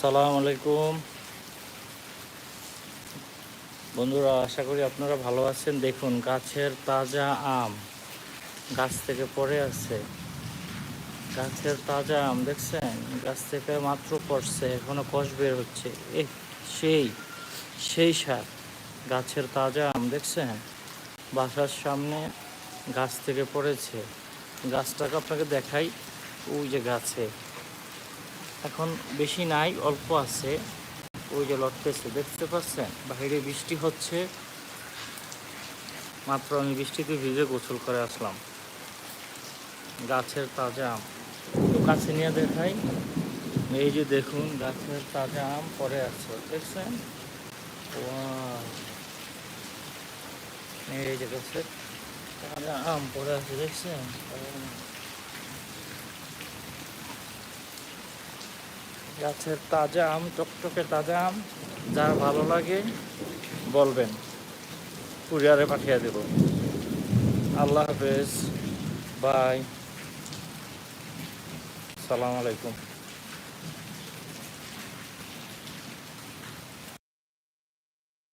আসসালামু আলাইকুম। বন্ধুরা, আশা করি আপনারা ভালো আছেন। দেখুন, গাছের তাজা আম গাছ থেকে পড়ে আছে। গাছের তাজা আম, দেখছেন? গাছ থেকে মাত্র পড়ছে, এখনও কষ বের হচ্ছে। এ সেই সেই সার, গাছের তাজা আম, দেখছেন? বাসার সামনে গাছ থেকে পড়েছে। গাছটাকে আপনাকে দেখাই, ওই যে গাছে। এখন বেশি নাই, অল্প আছে। ওই যে লটতেছে দেখতে পাচ্ছেন? বাইরে বৃষ্টি হচ্ছে। মাত্র আমি বৃষ্টিতে ভিজে গোসল করে আসলাম। গাছের তাজা আম। তো কাছে নিয়ে দেখাই। এই যে দেখুন, গাছের তাজা আম পরে আছে, দেখছেন! এই যে গাছের তাজা আম পরে আছে, দেখছেন? গাছের তাজা আম চকচকে তাজা আম যার ভালো লাগে, বলবেন। কুরিয়ারে পাঠিয়ে দেব। আল্লাহ হাফেজ। বাই। সালাম আলাইকুম।